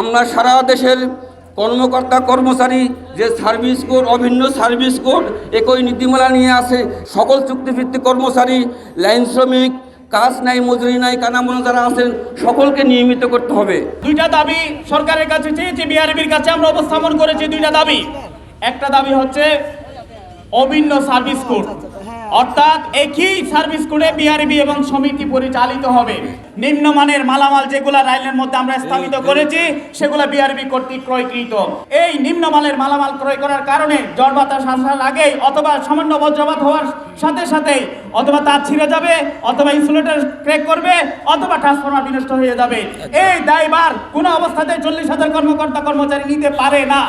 আমরা সারা দেশের কর্মকর্তা, কর্মচারী, যে সার্ভিস কোড, অভিন্ন সার্ভিস কোড, একই নীতিমালা নিয়ে আসে, সকল চুক্তিভিত্তিক কর্মচারী, লাইন শ্রমিক, কাজ নাই, মজুরি নাই, কানামোনা যারা আছেন, সকলকে নিয়মিত করতে হবে। দুইটা দাবি সরকারের কাছে চেয়েছি, বিআরবির কাছে আমরা উপস্থাপন করেছি দুইটা দাবি। একটা দাবি হচ্ছে অভিন্ন সার্ভিস কোড। অর্থাৎ একই সার্ভিস কোডে বিআরবি এবং সমিতি পরিচালিত হবে। নিম্নমানের মালামাল যেগুলা রাইলের মধ্যে আমরা স্থাপিত করেছি সেগুলা বিআরবি কর্তৃক ক্রয়কৃত। এই নিম্নমানের মালামাল ক্রয় করার কারণে ঝড় বাতাস আসার আগেই অথবা সামান্য বজ্রপাত হওয়ার সাথে সাথে অথবা তার ছিঁড়ে যাবে অথবা ইনসুলেটর ক্র্যাক করবে অথবা ট্রান্সফরমার বিনষ্ট হয়ে যাবে। এই দায়বার কোনো অবস্থাতে চল্লিশ হাজার কর্মকর্তা কর্মচারী নিতে পারে না।